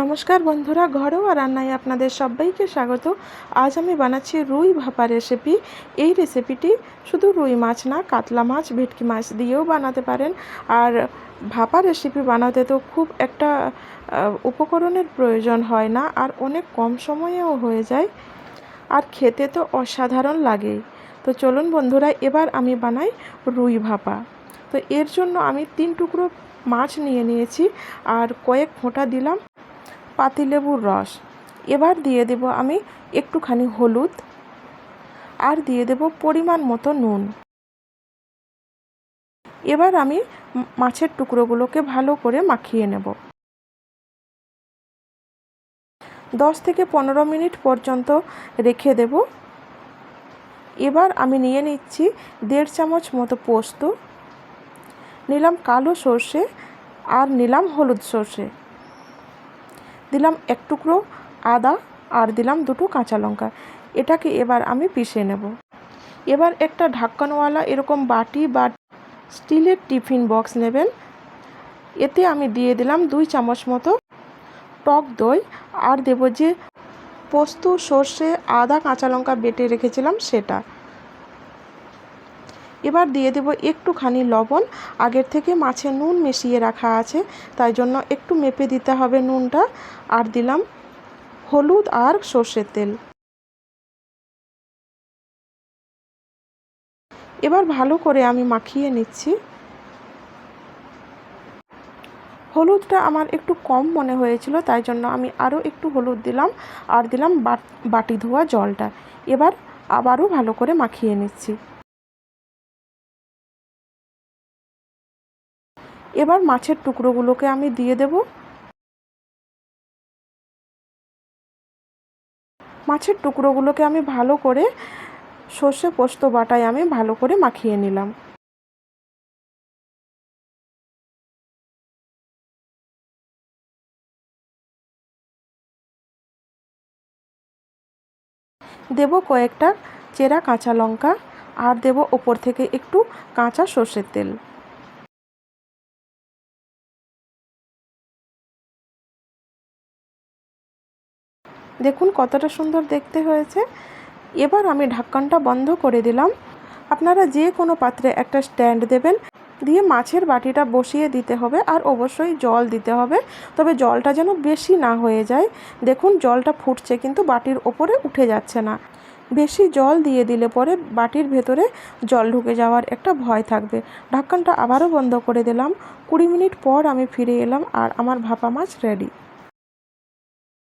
নমস্কার বন্ধুরা, ঘরোয়া রান্নায় আপনাদের সবাইকে স্বাগত। আজ আমি বানাচ্ছি রুই ভাপা রেসিপি এই রেসিপিটি শুধু রুই মাছ না, কাতলা মাছ, ভেটকি মাছ দিয়েও বানাতে পারেন। আর ভাপা রেসিপি বানাতে তো খুব একটা উপকরণের প্রয়োজন হয় না, আর অনেক কম সময়েও হয়ে যায়। আর খেতে তো অসাধারণ লাগেই তো চলুন বন্ধুরা, এবার আমি বানাই রুই ভাপা। তো এর জন্য আমি তিন টুকরো মাছ নিয়ে নিয়েছি, আর কয়েক ফোঁটা দিলাম পাতিলেবুর রস। এবার দিয়ে দেব আমি একটুখানি হলুদ আর দিয়ে দেব পরিমাণ মতো নুন। এবার আমি মাছের টুকরোগুলোকে ভালো করে মাখিয়ে নেব। দশ থেকে পনেরো মিনিট পর্যন্ত রেখে দেব। এবার আমি নিয়ে নিচ্ছি দেড় চামচ মতো পোস্ত, নিলাম কালো সর্ষে আর নিলাম হলুদ সর্ষে। দিলাম এক টুকরো আদা আর দিলাম দুটো কাঁচা লঙ্কা। এটাকে এবার আমি পিষে নেব। এবার একটা ঢাক্কানওয়ালা এরকম বাটি বা স্টিলের টিফিন বক্স নেবেন। এতে আমি দিয়ে দিলাম দুই চামচ মতো টক দই। আর দেবো যে পোস্ত, সর্ষে, আদা, কাঁচা লঙ্কা বেটে রেখেছিলাম সেটা। এবার দিয়ে দেব একটুখানি লবণ। আগের থেকে মাছে নুন মিশিয়ে রাখা আছে, তাই জন্য একটু মেপে দিতে হবে নুনটা। আর দিলাম হলুদ আর সর্ষের তেল। এবার ভালো করে আমি মাখিয়ে নিচ্ছি। হলুদটা আমার একটু কম মনে হয়েছিল, তাই জন্য আমি আরও একটু হলুদ দিলাম। আর দিলাম বাট- ধোয়া জলটা। এবার আবারও ভালো করে মাখিয়ে নিচ্ছি। এবার মাছের টুকরোগুলোকে আমি দিয়ে দেব। মাছের টুকরোগুলোকে আমি ভালো করে সর্ষে পোস্ত বাটায় আমি ভালো করে মাখিয়ে নিলাম। দেব কয়েকটা চেরা কাঁচা লঙ্কা আর দেব ওপর থেকে একটু কাঁচা সর্ষের তেল। দেখুন কতটা সুন্দর দেখতে হয়েছে। এবার আমি ঢাক্কানটা বন্ধ করে দিলাম। আপনারা যে কোনো পাত্রে একটা স্ট্যান্ড দেবেন। দিয়ে মাছের বাটিটা বসিয়ে দিতে হবে আর অবশ্যই জল দিতে হবে। তবে জলটা যেন বেশি না হয়ে যায়। দেখুন জলটা ফুটছে কিন্তু বাটির ওপরে উঠে যাচ্ছে না। বেশি জল দিয়ে দিলে পরে বাটির ভেতরে জল ঢুকে যাওয়ার একটা ভয় থাকবে। ঢাক্কানটা আবারও বন্ধ করে দিলাম। কুড়ি মিনিট পর আমি ফিরে এলাম আর আমার ভাপা মাছ রেডি।